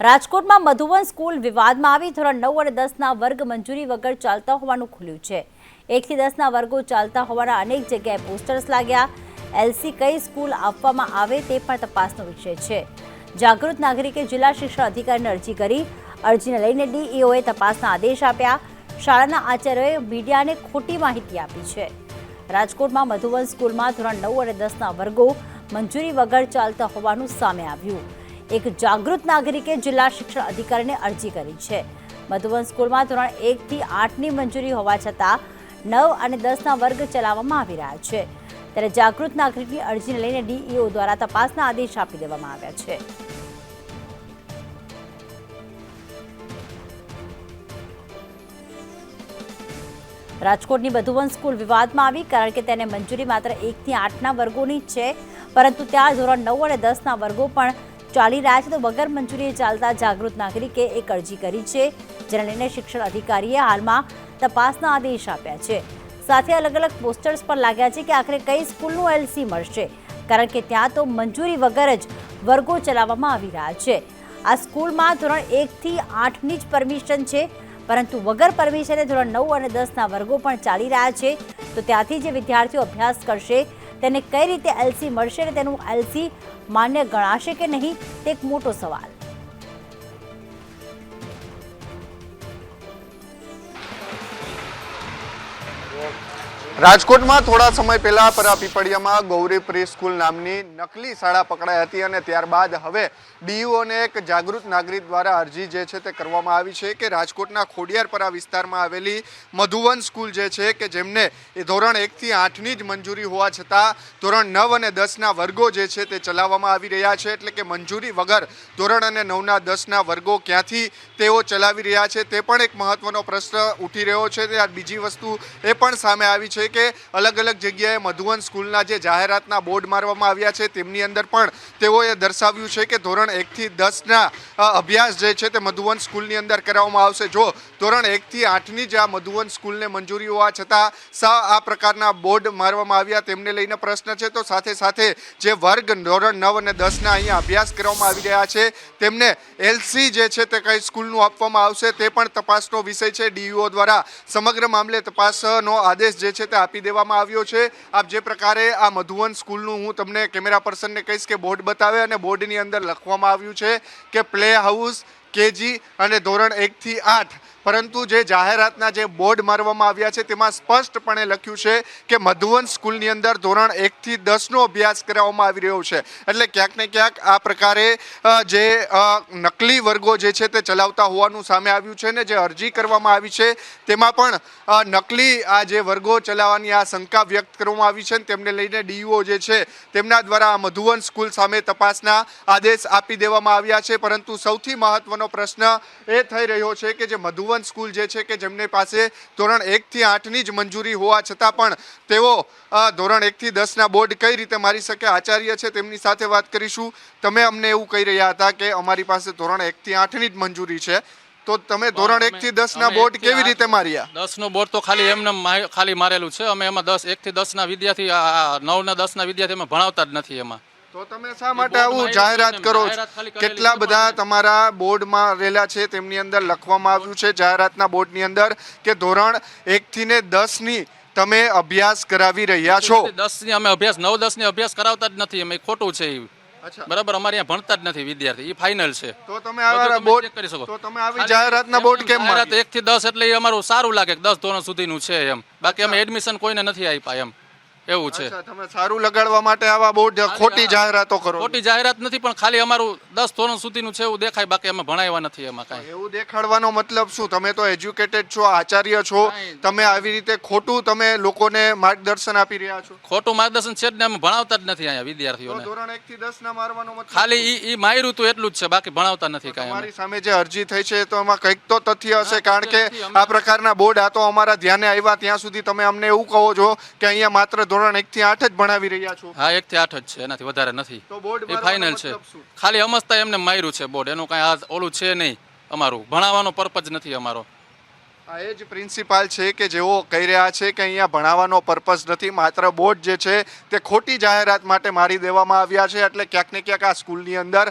રાજકોટમાં મધુવન સ્કૂલ વિવાદમાં આવી. ધોરણ નવ અને દસના વર્ગ મંજૂરી વગર ચાલતા હોવાનું ખુલ્યું છે. એકથી દસના વર્ગો ચાલતા હોવાના અનેક જગ્યાએ પોસ્ટર્સ લાગ્યા. એલસી કઈ સ્કૂલ આપવામાં આવે તે પણ તપાસનો વિષય છે. જાગૃત નાગરિકે જિલ્લા શિક્ષણ અધિકારીને અરજી કરી. અરજીને લઈને ડીઈઓએ તપાસના આદેશ આપ્યા. શાળાના આચાર્યોએ મીડિયાને ખોટી માહિતી આપી છે. રાજકોટમાં મધુવન સ્કૂલમાં ધોરણ નવ અને દસના વર્ગો મંજૂરી વગર ચાલતા હોવાનું સામે આવ્યું. એક જાગૃત નાગરિકે જિલ્લા શિક્ષણ અધિકારીને અરજી કરી છે. મધુવન સ્કૂલમાં ધોરણ એકથી આઠની મંજૂરી હોવા છતાં નવ અને દસના વર્ગ ચલાવવામાં આવી રહ્યા છે. ત્યારે જાગૃત નાગરિકની અરજીને લઈને ડીઈઓ દ્વારા તપાસના આદેશ આપી દેવામાં આવ્યા છે. રાજકોટની મધુવન સ્કૂલ વિવાદમાં આવી કારણ કે તેને મંજૂરી માત્ર એકથી આઠના વર્ગોની છે, પરંતુ ત્યાં ધોરણ નવ અને દસના વર્ગો પણ ચાલી રહ્યા છે તો વગર મંજૂરીએ ચાલતા જાગૃત નાગરિકે એક અરજી કરી છે, જેને લઈને શિક્ષણ અધિકારીએ હાલમાં તપાસના આદેશ આપ્યા છે. સાથે અલગ અલગ પોસ્ટર્સ પણ લાગ્યા છે કે આખરે કઈ સ્કૂલનું એલસી મળશે, કારણ કે ત્યાં તો મંજૂરી વગર જ વર્ગો ચલાવવામાં આવી રહ્યા છે. આ સ્કૂલમાં ધોરણ એકથી આઠની જ પરમિશન છે, પરંતુ વગર પરમિશને ધોરણ નવ અને દસના વર્ગો પણ ચાલી રહ્યા છે. તો ત્યાંથી જે વિદ્યાર્થીઓ અભ્યાસ કરશે તેને કઈ રીતે એલસી મળશે અને તેનું એલસી માન્ય ગણાશે કે નહીં, તે એક મોટો સવાલ. રાજકોટમાં થોડા સમય પહેલા પરા પીપળિયામાં ગૌરી પ્રી સ્કૂલ નામની નકલી શાળા પકડાઈ હતી અને ત્યારબાદ હવે ડીયુઓને એક જાગૃત નાગરિક દ્વારા અરજી જે છે તે કરવામાં આવી છે કે રાજકોટના ખોડિયારપરા વિસ્તારમાં આવેલી મધુવન સ્કૂલ જે છે કે જેમને એ ધોરણ એકથી આઠની જ મંજૂરી હોવા છતાં ધોરણ નવ અને દસના વર્ગો જે છે તે ચલાવવામાં આવી રહ્યા છે. એટલે કે મંજૂરી વગર ધોરણ અને નવના દસના વર્ગો ક્યાંથી તેઓ ચલાવી રહ્યા છે તે પણ એક મહત્વનો પ્રશ્ન ઉઠી રહ્યો છે. ત્યાર બીજી વસ્તુ એ પણ સામે આવી છે કે અલગ અલગ જગ્યાએ મધુવન સ્કૂલના જે જાહેરાતના બોર્ડ મારવામાં આવ્યા છે, તેમની અંદર પણ તેઓએ દર્શાવ્યું છે કે ધોરણ એકથી દસના અભ્યાસ જે છે તે મધુવન સ્કૂલની અંદર કરાવવામાં આવશે. જો ધોરણ એકથી આઠની જ આ મધુવન સ્કૂલને મંજૂરી હોવા છતાં સા, આ પ્રકારના બોર્ડ મારવામાં આવ્યા તેમને લઈને પ્રશ્ન છે, તો સાથે સાથે જે વર્ગ ધોરણ નવ અને દસના અહીંયા અભ્યાસ કરવામાં આવી રહ્યા છે, તેમને એલસી જે છે તે કઈ સ્કૂલનું આપવામાં આવશે તે પણ તપાસનો વિષય છે. ડીયુઓ દ્વારા સમગ્ર મામલે તપાસનો આદેશ જે છે તે આપી દેવામાં આવ્યો છે. આપ જે પ્રકારે આ મધુવન સ્કૂલનું હું તમને કેમેરા પર્સનને કહીશ કે બોર્ડ બતાવે અને બોર્ડની અંદર લખવામાં આવ્યું છે કે પ્લે હાઉસ કેજી અને ધોરણ એકથી આઠ પરંતુ જે જાહેરાતના જે બોર્ડ મારવામાં આવ્યા છે, તેમાં સ્પષ્ટપણે લખ્યું છે કે મધુવન સ્કૂલની અંદર ધોરણ એકથી દસનો અભ્યાસ કરાવવામાં આવી રહ્યો છે. એટલે ક્યાંક ને ક્યાંક આ પ્રકારે જે નકલી વર્ગો જે છે તે ચલાવતા હોવાનું સામે આવ્યું છે ને જે અરજી કરવામાં આવી છે, તેમાં પણ નકલી આ જે વર્ગો ચલાવવાની આ શંકા વ્યક્ત કરવામાં આવી છે તેમને લઈને ડીયુઓ જે છે, તેમના દ્વારા આ મધુવન સ્કૂલ સામે તપાસના આદેશ આપી દેવામાં આવ્યા છે. પરંતુ સૌથી મહત્વનો પ્રશ્ન એ થઈ રહ્યો છે કે જે મધુવન સ્કૂલ જે છે કે જેમની પાસે ધોરણ એકથી આઠની જ મંજૂરી હોવા છતાં પણ તેઓ ધોરણ એકથી દસના બોર્ડ કઈ રીતે મારી શકે આચાર્ય છે તેમની સાથે વાત કરીશું. તમે અમને એવું કહી રહ્યા હતા કે અમારી પાસે ધોરણ એકથી આઠની જ મંજૂરી છે. તો તમે ધોરણ એક થી દસ ના બોર્ડ કેવી રીતે માર્યા? દસ નો બોર્ડ તો ખાલી એમને ખાલી મારેલું છે. અમે એમાં દસ એક થી દસ ના વિદ્યાર્થી નવ ના દસ ના વિદ્યાર્થી અમે ભણાવતા જ નથી એમાં. તો તમે શા માટે આવું જાહેરાત કરો કેટલા બધા તમારા? બોર્ડમાં રહેલા છે તેમની અંદર લખવામાં આવ્યું છે જાહેરાતના બોર્ડની અંદર કે ધોરણ એકથી ને દસની તમે અભ્યાસ કરાવી રહ્યા છો. દસની અમે અભ્યાસ નવ દસની અભ્યાસ કરાવતા જ નથી અમે ખોટું છે એ બરાબર અમારે અહીંયા ભણતા જ નથી વિદ્યાર્થી એ ફાઇનલ છે. તો તમે આવા બોર્ડ કરી શકો. તો તમે આવી જાહેરાતના બોર્ડ કેમ એક થી દસ એટલે અમારું સારું લાગે કે દસ ધોરણ સુધીનું છે એમ. બાકી અમે એડમિશન કોઈને નથી આપ્યા એમ. એવું છે. અચ્છા તમે સારું લગાડવા માટે આવા બોર્ડ ખોટી જાહેરાતો કરો ખોટી જાહેરાત નથી પણ ખાલી અમારું દસ ધોરણ સુધીનું છે એવું દેખાય બાકી અમે ભણાવ્યા નથી એમાં કાંઈ. એવું દેખાડવાનો મતલબ શું? તમે તો એજ્યુકેટેડ છો આચાર્ય છો. તમે આવી રીતે ખોટું તમે લોકોને માર્ગદર્શન આપી રહ્યા છો. ખોટું માર્ગદર્શન છે જ ને અમે ભણાવતા જ નથી અહીંયા તો વિદ્યાર્થીઓને ધોરણ એક થી દસ ના મારવાનો મતલબ ખાલી ઈ ઈ માયરું તો એટલું જ છે બાકી ભણાવતા નથી કાંઈ અમે. તમારી સામે જે અરજી થઈ છે તો એમાં કંઈક તો તથ્ય હશે કારણ કે આ પ્રકારના બોર્ડ આ તો અમારા ધ્યાને આવ્યા ત્યાં સુધી તમે અમને એવું કહો છો કે અહીંયા માત્ર ધોરણ એક થી આઠ જ ભણાવી રહ્યા છો? હા એક થી આઠ જ છે. એનાથી વધારે નથી. તો બોર્ડ એ ફાઇનલ છે. ખાલી અમસ્તા એમને માર્યું છે બોર્ડ એનું કાંઈ આ ઓલું છે નહીં અમારું. ભણાવવાનો પર્પઝ નથી અમારો. આ એ જ પ્રિન્સિપાલ છે કે જેઓ કહી રહ્યા છે કે અહીંયા ભણાવવાનો પર્પઝ નથી, માત્ર બોર્ડ જે છે તે ખોટી જાહેરાત માટે મારી દેવામાં આવ્યા છે. એટલે ક્યાંક ને ક્યાંક આ સ્કૂલની અંદર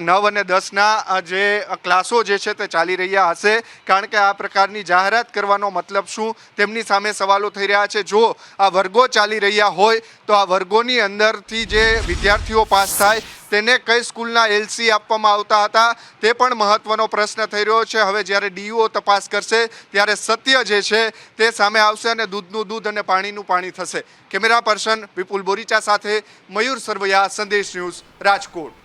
નવ અને દસના જે ક્લાસો જે છે તે ચાલી રહ્યા હશે. કારણ કે આ પ્રકારની જાહેરાત કરવાનો મતલબ શું? તેમની સામે સવાલો થઈ રહ્યા છે. જો આ વર્ગો ચાલી રહ્યા હોય, તો આ વર્ગોની અંદરથી જે વિદ્યાર્થીઓ પાસ થાય તેને કઈ સ્કૂલના એલસી આપવામાં આવતા હતા તે પણ મહત્વનો પ્રશ્ન થઈ રહ્યો છે. હવે જ્યારે ડીયુઓ તપાસ કરશે, ત્યારે સત્ય જે છે તે સામે આવશે અને દૂધનું દૂધ અને પાણીનું પાણી થશે. કેમેરા પર્સન વિપુલ બોરીચા સાથે મયુર સરવૈયા, સંદેશ ન્યૂઝ રાજકોટ.